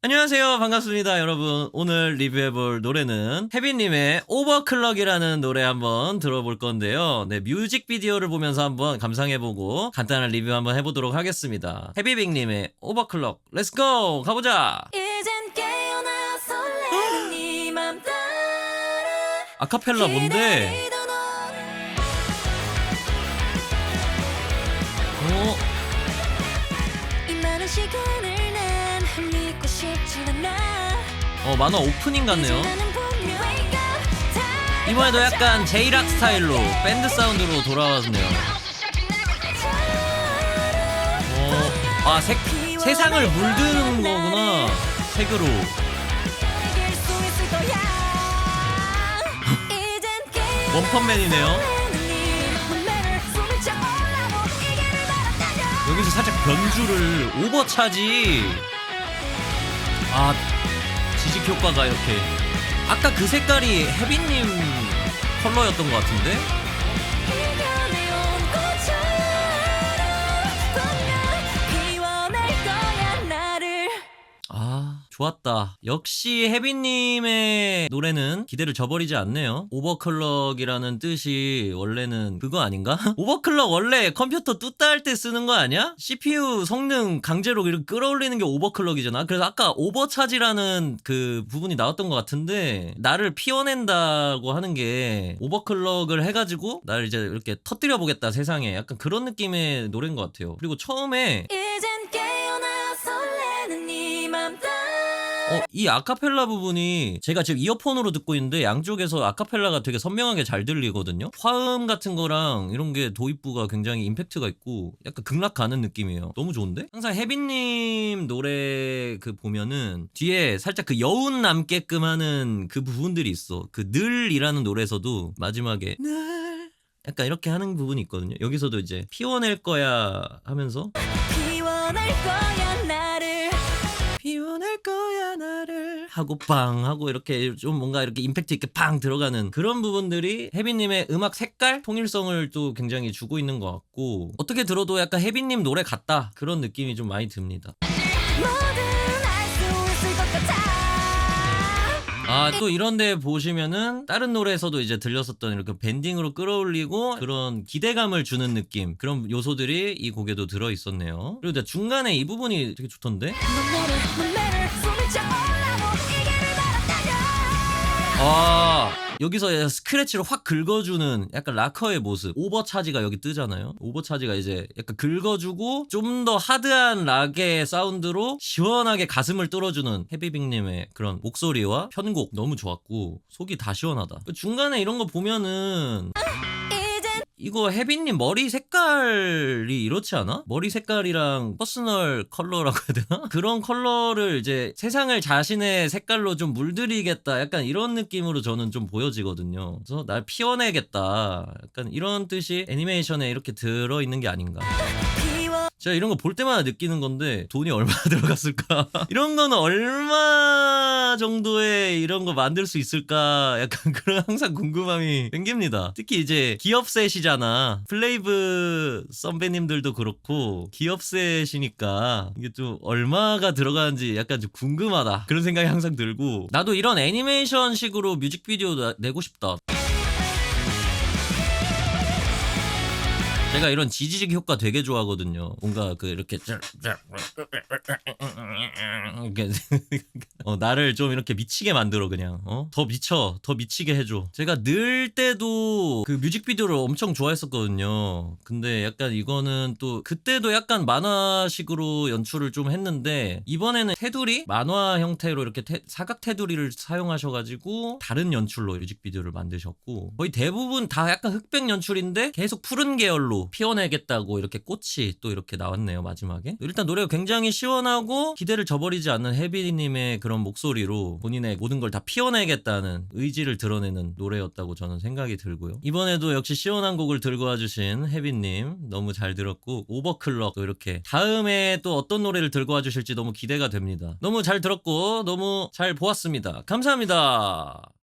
안녕하세요. 반갑습니다, 여러분. 오늘 리뷰해볼 노래는 혜빈님의 오버클럭이라는 노래 한번 들어볼 건데요. 네, 뮤직비디오를 보면서 한번 감상해보고 간단한 리뷰 한번 해보도록 하겠습니다. 해비빅님의 오버클럭, 렛츠고! 가보자! 아카펠라 뭔데? 어? 어, 만화 오프닝 같네요. 이번에도 약간 제이락 스타일로 밴드 사운드로 돌아왔네요. 어, 아, 색, 세상을 물드는 거구나. 색으로. 원펀맨이네요. 여기서 살짝 변주를 오버차지. 아, 지식 효과가 이렇게. 아까 그 색깔이 혜빈님 컬러였던 것 같은데? 좋았다. 역시 혜빈님의 노래는 기대를 저버리지 않네요. 오버클럭이라는 뜻이 원래는 그거 아닌가? 오버클럭 원래 컴퓨터 뚜따 할 때 쓰는 거 아니야? CPU 성능 강제로 이렇게 끌어올리는 게 오버클럭이잖아. 그래서 아까 오버차지라는 그 부분이 나왔던 것 같은데 나를 피워낸다고 하는 게 오버클럭을 해가지고 나를 이제 이렇게 터뜨려 보겠다 세상에 약간 그런 느낌의 노래인 것 같아요. 그리고 처음에 이젠 깨 어, 이 아카펠라 부분이 제가 지금 이어폰으로 듣고 있는데 양쪽에서 아카펠라가 되게 선명하게 잘 들리거든요. 화음 같은 거랑 이런 게 도입부가 굉장히 임팩트가 있고 약간 극락 가는 느낌이에요. 너무 좋은데? 항상 혜빈님 노래 그 보면은 뒤에 살짝 그 여운 남게끔 하는 그 부분들이 있어. 그 늘이라는 노래에서도 마지막에 늘 약간 이렇게 하는 부분이 있거든요. 여기서도 이제 피워낼 거야 하면서 피워낼 거야 나를 피워낼 거야 하고 빵 하고 이렇게 좀 뭔가 이렇게 임팩트 있게 팡 들어가는 그런 부분들이 혜빈님의 음악 색깔 통일성을 또 굉장히 주고 있는 것 같고 어떻게 들어도 약간 혜빈님 노래 같다 그런 느낌이 좀 많이 듭니다. 같아 아또 이런데 보시면은 다른 노래에서도 이제 들렸었던 이렇게 밴딩으로 끌어올리고 그런 기대감을 주는 느낌 그런 요소들이 이 곡에도 들어 있었네요. 그리고 중간에 이 부분이 되게 좋던데. 아 여기서 스크래치로 확 긁어주는 약간 락커의 모습. 오버 차지가 여기 뜨잖아요. 오버 차지가 이제 약간 긁어주고 좀 더 하드한 락의 사운드로 시원하게 가슴을 뚫어주는 헤비빅님의 그런 목소리와 편곡 너무 좋았고 속이 다 시원하다. 그 중간에 이런 거 보면은 이거 혜빈님 머리 색깔이 이렇지 않아? 머리 색깔이랑 퍼스널 컬러라고 해야 되나? 그런 컬러를 이제 세상을 자신의 색깔로 좀 물들이겠다. 약간 이런 느낌으로 저는 좀 보여지거든요. 그래서 날 피워내겠다. 약간 이런 뜻이 애니메이션에 이렇게 들어있는 게 아닌가. 제가 이런 거 볼 때마다 느끼는 건데 돈이 얼마나 들어갔을까? 이런 거는 얼마 정도의 이런 거 만들 수 있을까? 약간 그런 항상 궁금함이 생깁니다. 특히 이제 기업셋이잖아. 플레이브 선배님들도 그렇고 기업셋이니까 이게 좀 얼마가 들어가는지 약간 좀 궁금하다. 그런 생각이 항상 들고 나도 이런 애니메이션식으로 뮤직비디오 나- 내고 싶다. 제가 이런 지지직 효과 되게 좋아하거든요. 뭔가 그 이렇게 어, 나를 좀 이렇게 미치게 만들어 그냥 어? 더 미쳐 더 미치게 해줘. 제가 늘 때도 그 뮤직비디오를 엄청 좋아했었거든요. 근데 약간 이거는 또 그때도 약간 만화식으로 연출을 좀 했는데 이번에는 테두리 만화 형태로 이렇게 테- 사각 테두리를 사용하셔가지고 다른 연출로 뮤직비디오를 만드셨고 거의 대부분 다 약간 흑백 연출인데 계속 푸른 계열로 피워내겠다고 이렇게 꽃이 또 이렇게 나왔네요 마지막에. 일단 노래가 굉장히 시원하고 기대를 저버리지 않는 혜빈님의 그런 목소리로 본인의 모든 걸 다 피워내겠다는 의지를 드러내는 노래였다고 저는 생각이 들고요. 이번에도 역시 시원한 곡을 들고 와주신 혜빈님 너무 잘 들었고 오버클럭 또 이렇게 다음에 또 어떤 노래를 들고 와주실지 너무 기대가 됩니다. 너무 잘 들었고 너무 잘 보았습니다. 감사합니다